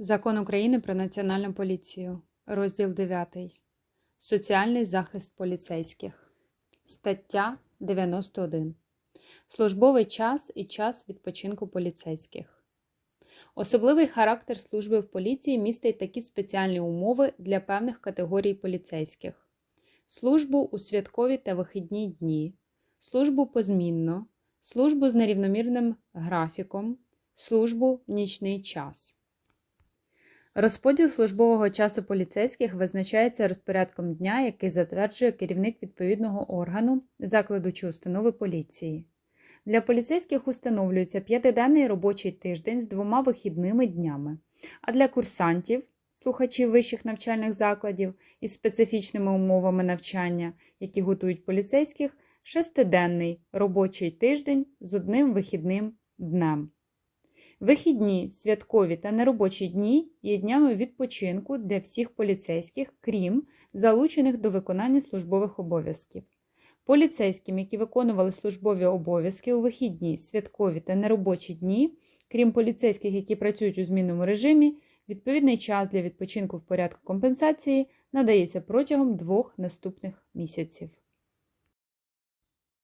Закон України про Національну поліцію. Розділ 9. Соціальний захист поліцейських. Стаття 91. Службовий час і час відпочинку поліцейських. Особливий характер служби в поліції містить такі спеціальні умови для певних категорій поліцейських: службу у святкові та вихідні дні, службу позмінно, службу з нерівномірним графіком, службу в нічний час. Розподіл службового часу поліцейських визначається розпорядком дня, який затверджує керівник відповідного органу, закладу чи установи поліції. Для поліцейських установлюється п'ятиденний робочий тиждень з двома вихідними днями, а для курсантів, слухачів вищих навчальних закладів із специфічними умовами навчання, які готують поліцейських, шестиденний робочий тиждень з одним вихідним днем. Вихідні, святкові та неробочі дні є днями відпочинку для всіх поліцейських, крім залучених до виконання службових обов'язків. Поліцейським, які виконували службові обов'язки у вихідні, святкові та неробочі дні, крім поліцейських, які працюють у змінному режимі, відповідний час для відпочинку в порядку компенсації надається протягом двох наступних місяців.